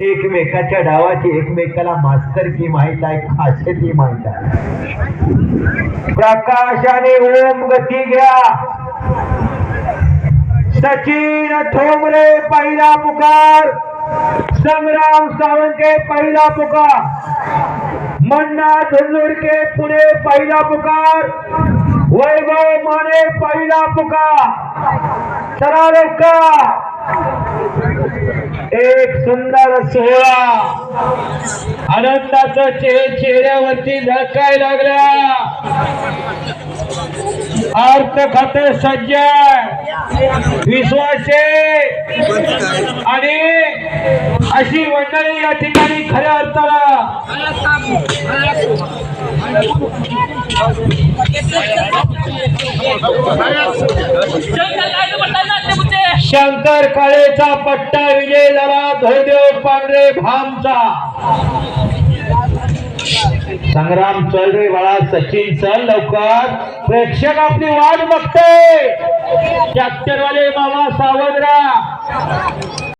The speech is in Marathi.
एकमेकाच्या डावाची एकमेकाला मास्तर की माहीत आहे खासियती माहीत आहे. प्रकाशाने ओम गती घ्या. सचिन ठोंबरे पहिला पुकार. संग्राम सावंके पहिला पुकार. मन्ना धुंदुरके पुणे पहिला पुकार. वैभव माने पहिला पुकार. चला का एक सुंदर सोहळा आनंदाचा चेहरे चेहऱ्यावरती झळकाय लागला. अर्थ खाते सज्ज विश्वासे आणि अशी मंडळी या ठिकाणी खऱ्या अर्थाला शंकर काळेचा पट्टा विजय झाला धैदेव पांढरे भामचा. संग्राम चल रे बाळा सचिन चल लवकर. प्रेक्षक आपली वाट बघते वाले मामा सावधरा